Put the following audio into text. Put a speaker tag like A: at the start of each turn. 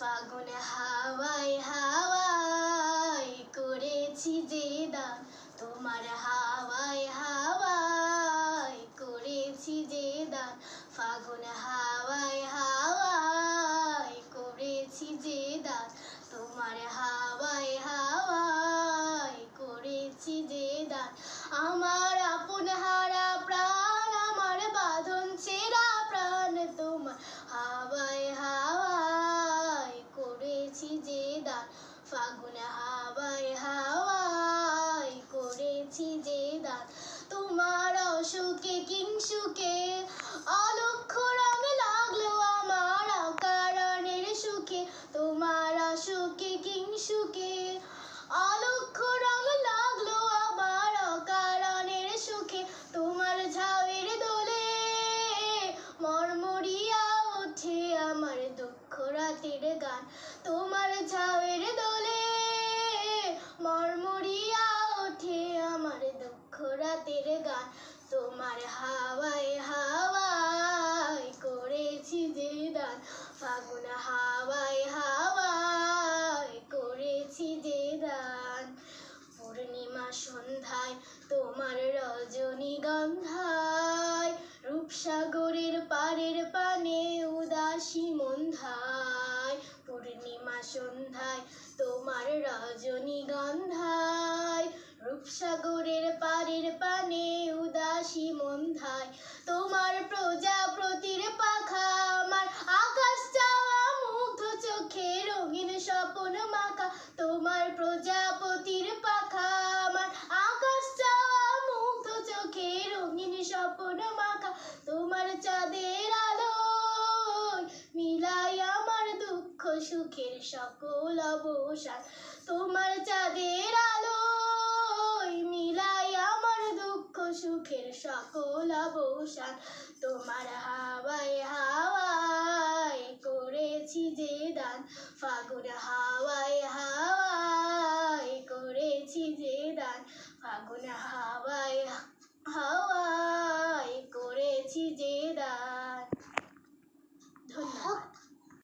A: ফাগুন হাওয়ায় হাওয়ায় ফাগুন হাওয়ায় হাওয়ায় করেছি যে দান তোমার অসুখে কিংসুকে গান। তোমার ঝাউয়ের দোলে মরমরিয়া ওঠে আমার দুঃখ রাতের গান। তোমার হাওয়ায় হাওয়ায় করেছি যে দান। ফাগুন হাওয়ায় হাওয়ায় করেছি যে দান। পূর্ণিমা সন্ধ্যায় তোমার রজনীগন্ধায় রূপসাগরের পারের উদাসী মন্ধায় তোমার প্রজাপতির পাখা আমার আকাশ চাওয়া মুগ্ধ চোখে রঙিন স্বপন মাখা। তোমার প্রজাপতির পাখা আমার আকাশ চাওয়া মুগ্ধ চোখে রঙিন স্বপন মাখা। তোমার চাঁদের আলো মিলাই আমার দুঃখ সুখের সকল অবসান। তোমার চাঁদের আলো দুঃখের সকল অবসান তোমার হাওয়ায় হাওয়ায় করেছি যে দান। ফাগুন হাওয়ায় হাওয়ায় করেছি যে দান। ফাগুন হাওয়ায় হাওয়া